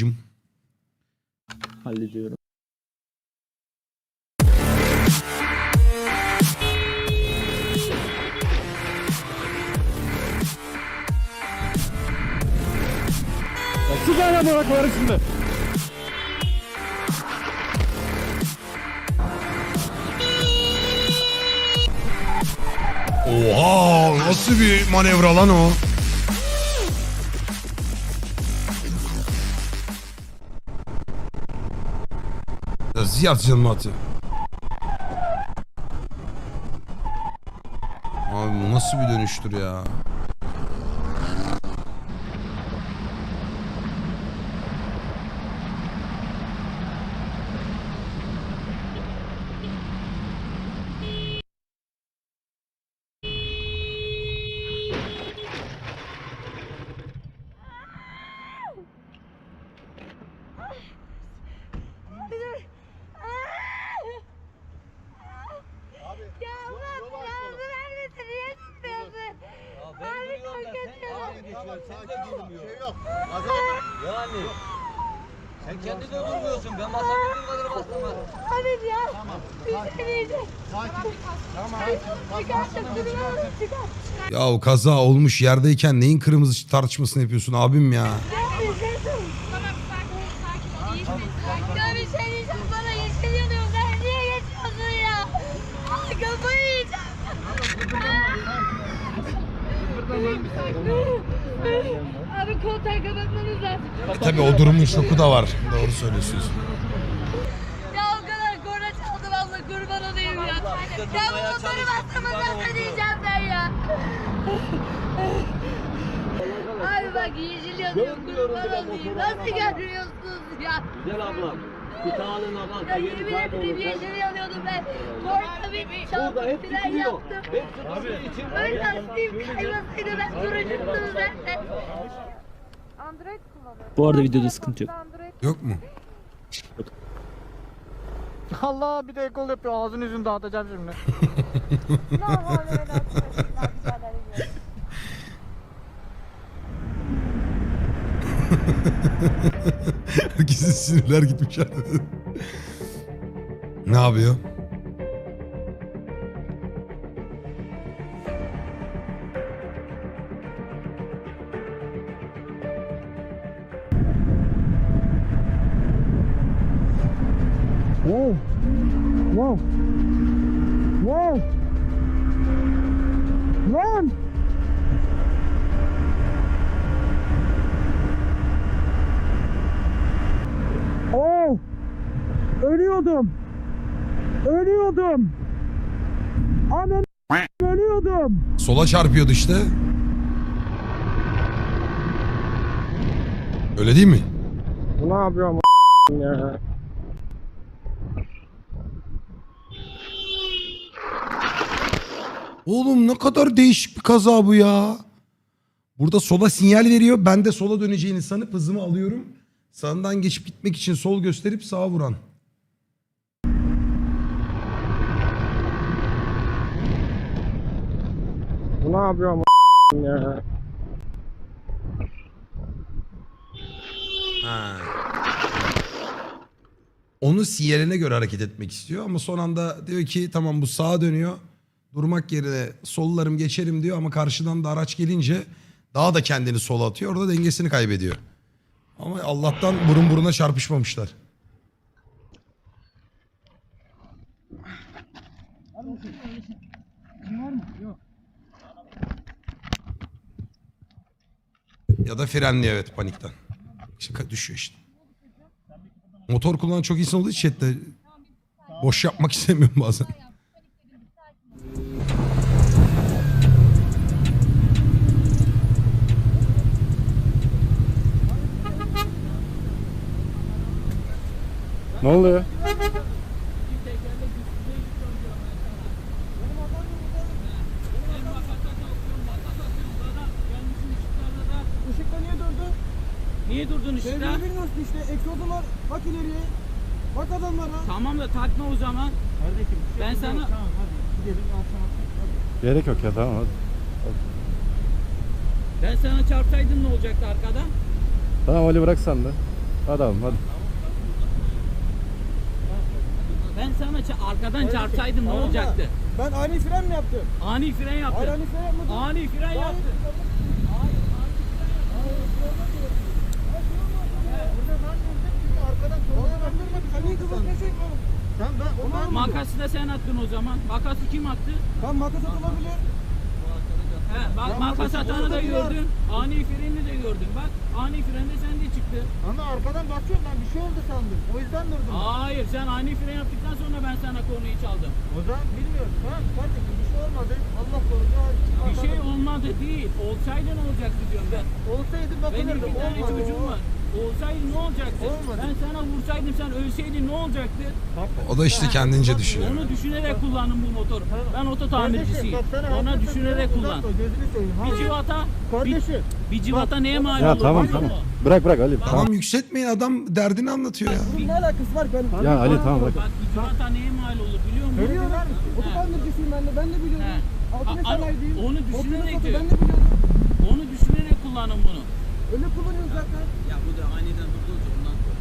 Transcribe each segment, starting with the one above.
babacım. Hallediyorum. Şu araba bak var şimdi. Oha nasıl bir manevra lan o? Ya Ziyad canımı atıyor. Abi bu nasıl bir dönüştür? Ya Allah belanı vermesin. Niye tutmuyorsun? Abi çok kötü. Yani. Sen kendi de durmuyorsun. Ben basabildiğim kadar bastım. Abi ya. Tamam. Şey diyeceğim. Sakin. Tamam. Çıkarttım. Durmuyorum. Çıkart. Ya o kaza olmuş yerdeyken neyin kırmızı tartışmasını yapıyorsun abim ya? Bir şey sakin. Sakin şey. Ben kafayı yiyeceğim. Abi kontağı kapatmanız lazım. Tabii o durumun şoku da var. Doğru söylüyorsunuz. Ya o kadar korna çaldım abla kurban olayım ya. Ya bu motoru bastırmadan ödeyeceğim ben ya. Abi bak yeşil yanıyor kurban olayım. Nasıl görüyorsunuz ya? Güzel ablam. Bir tane ablam. Ya yemin ederim yeşil yanıyordu ben. Korna bir Burada fren gidiyor. yaptım. İçin. Ön lastiğim kaymasaydı ben soracaktım zaten. Android kullanıyorum. Bu arada videoda sıkıntı yok. Yok mu? Allah bir de ekol yapıyor ağzını yüzünü dağıtacağım şimdi. ne hale ve la Herkesin sinirler gitmiş. ne yapıyor? Ölüyordum. Ölüyordum. Anam ölüyordum. Sola çarpıyordu işte. Öyle değil mi? Bu ne yapıyor ama ya? Oğlum ne kadar değişik bir kaza bu ya. Burada sola sinyal veriyor. Ben de sola döneceğini sanıp hızımı alıyorum. Sağından geçip gitmek için sol gösterip sağa vuran. Bu ne yapıyor ya? Ha. Onun sinyaline göre hareket etmek istiyor ama son anda diyor ki tamam bu sağa dönüyor. Durmak yerine sollarım geçerim diyor ama karşıdan da araç gelince daha da kendini sola atıyor. Orada dengesini kaybediyor. Ama Allah'tan burun buruna çarpışmamışlar. Ya da frenliyor evet panikten. İşte düşüyor işte. Motor kullanan çok insan olduğu için chatte boş yapmak istemiyorum bazen. Ne oluyor? Durdun işte? Sevgili bilmiyorsun işte. Egzozu var. Bak ileriye. Bak adamlara. Tamam da takma o zaman. Kardeşim. Ben sana... Tamam hadi. Gidelim. Akşam Gerek yok ya tamam hadi. Ben sana çarpsaydım ne olacaktı arkadan? Tamam Ali bırak sen de. Hadi abi hadi. Ben sana arkadan çarpsaydım ne olacaktı? Ben ani fren mi yaptım? Ani fren Hayır yaptın. ani fren yapmadım. Ani fren baktırmadık. Sen niye kızartıyorsun? Sen ben. Makası da sen attın o zaman. Makası kim attı? Tam makas atılabilir. He, bak makas atanı da gördün. Ani freni de gördün. Bak ani fren de sende çıktı. Ama arkadan bakıyorum ben bir şey oldu sandım. O yüzden durdum. Hayır sen ani fren yaptıktan sonra ben sana konuyu çaldım. O zaman bilmiyorum. Tamam kardeşim bir şey olmadı. Allah korusun. Bir şey olmadı değil. Olsaydı ne olacaktı diyorum ben. Olsaydı Benim bakılırdı. bir tane Olmadı. çocuğum var. Olsaydı ne olacaktı? Olmadı. Ben sana vursaydım sen ölseydin ne olacaktı? O da işte kendince düşünüyor. Onu düşünerek kullanın bu motoru. Ben oto tamircisiyim. Ona hakikaten düşünerek kullan. Gözünü seveyim. Bir Hayır. civata, bir, Kardeşim. bir civata neye mal Ya olur? tamam biliyor tamam. musun? Bırak bırak Ali. Tamam. Tamam yükseltmeyin adam derdini anlatıyor ya. Bunun ne alakası var ben? Ya Ali tamam bırak. Bak bir civata neye mal olur biliyor musun? Biliyorum. Otobandircisiyim ben de. Ben de biliyorum. He. Altına A- sanayideyim. onu düşünerek diyor. Ben de biliyorum. Onu düşünerek kullanın bunu. Öyle kullanıyoruz zaten. Ya bu da aniden durduğunca ondan sonra.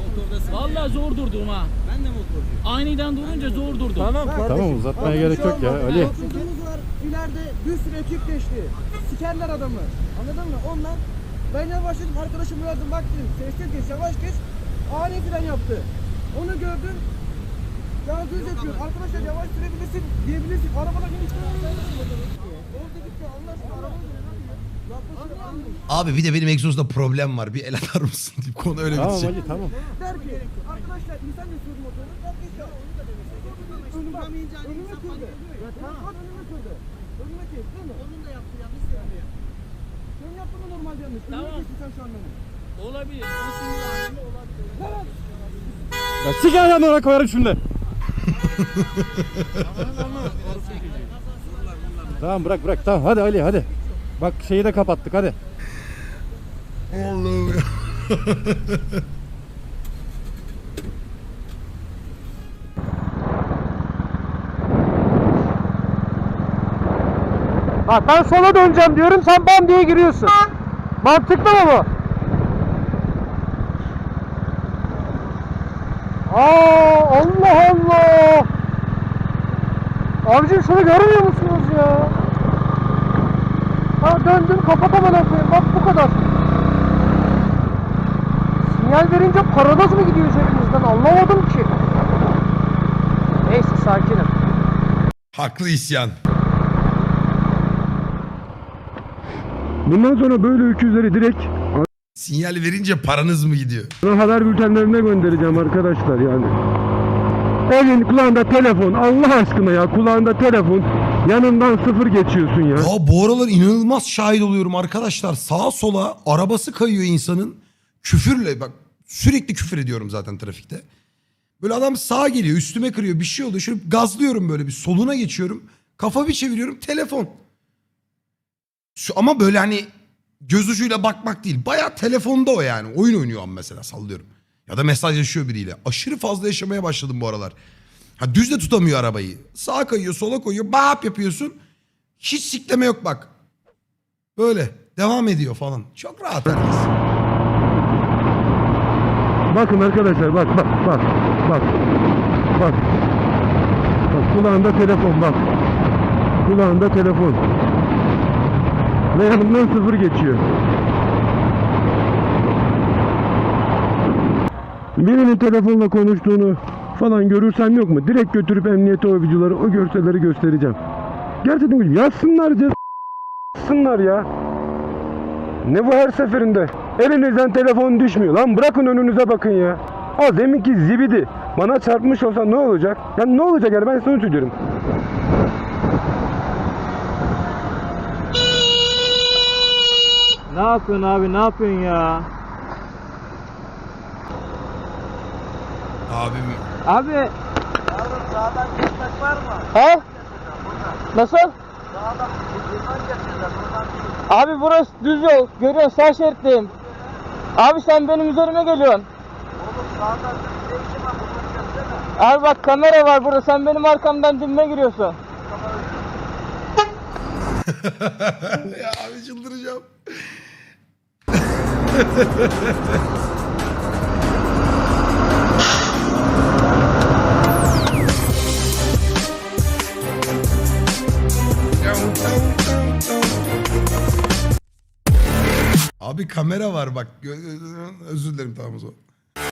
Motordasın. Vallahi zor durdum ha. Ben de motorcuyum. Aniden durunca zor durdum. Tamam kardeşim. Tamam, uzatmaya Bak, gerek şey yok ya, olmaz. Ali. Haksızlığımız var. İleride bir sürü ekip geçti. Sikerler adamı. Anladın mı? Onlar ben yavaşladım. Arkadaşım uyardım. Bak dedim. Sessiz geç. Yavaş geç. Ani fren yaptı. Onu gördüm. Ya düz yapıyor. Arkadaşlar yavaş sürebilirsin diyebilirsin. Arabadan hiç Orada gitti. Allah aşkına araba Yaklaşık anladım. Abi bir de benim egzozda problem var. Bir el atar mısın deyip konu öyle Tamam bitecek. Ali tamam. Der ki arkadaşlar insan da sürdü motoru. Herkes ya onu da demek. Önüme, önüme kırdı. Ya tamam önüme kırdı. Önüme kesti değil mi? Onun da yaptı yanlış söylüyor. Senin yaptığın da normal yanlış. Önüme Tamam. kesti sen şu an beni. Olabilir. O şimdi aynı olabilir. Evet. Ya sik ayağına koyarım şimdi. tamam bırak bırak tamam hadi Ali hadi. Bak şeyi de kapattık hadi. Allah'ım ya. Bak ben sola döneceğim diyorum sen bam diye giriyorsun. Mantıklı mı bu? Aa Allah Allah. Abicim şunu görmüyor musunuz ya? Ha döndüm kapatamadan koyayım bak bu kadar. Sinyal verince paranız mı gidiyor üzerimizden anlamadım ki. Neyse sakinim. Haklı isyan. Bundan sonra böyle öküzleri direkt Sinyal verince paranız mı gidiyor? ana haber bültenlerine göndereceğim arkadaşlar yani. Elin kulağında telefon Allah aşkına ya kulağında telefon yanından sıfır geçiyorsun ya. Ya bu aralar inanılmaz şahit oluyorum arkadaşlar. Sağa sola arabası kayıyor insanın. Küfürle bak sürekli küfür ediyorum zaten trafikte. Böyle adam sağa geliyor üstüme kırıyor bir şey oluyor. Şöyle gazlıyorum böyle bir soluna geçiyorum. Kafa bir çeviriyorum telefon. Şu, ama böyle hani göz ucuyla bakmak değil. Baya telefonda o yani. Oyun oynuyor mesela sallıyorum. Ya da mesajlaşıyor biriyle. Aşırı fazla yaşamaya başladım bu aralar. Ha düz de tutamıyor arabayı. Sağa kayıyor sola koyuyor. Bap yapıyorsun. Hiç sikleme yok bak. Böyle devam ediyor falan. Çok rahat herkes. Bakın arkadaşlar bak bak bak bak bak. Bak kulağında telefon bak. Kulağında telefon. Ve yanından sıfır geçiyor. Birinin telefonla konuştuğunu falan görürsem yok mu? Direkt götürüp emniyete o videoları, o görselleri göstereceğim. Gerçekten yazsınlar ceza yazsınlar ya. Ne bu her seferinde? Elinizden telefon düşmüyor lan bırakın önünüze bakın ya. Ha deminki zibidi bana çarpmış olsa ne olacak? Ya ne olacak yani ben sana söylüyorum. Ne yapıyorsun abi ne yapıyorsun ya? Abim Abi. He? Nasıl? Abi burası düz yol. Görüyorsun sağ şeritteyim. Abi sen benim üzerime geliyorsun. Abi bak kamera var burada. Sen benim arkamdan dibime giriyorsun. ya abi çıldıracağım. kamera var bak. Özür dilerim tamam o zaman.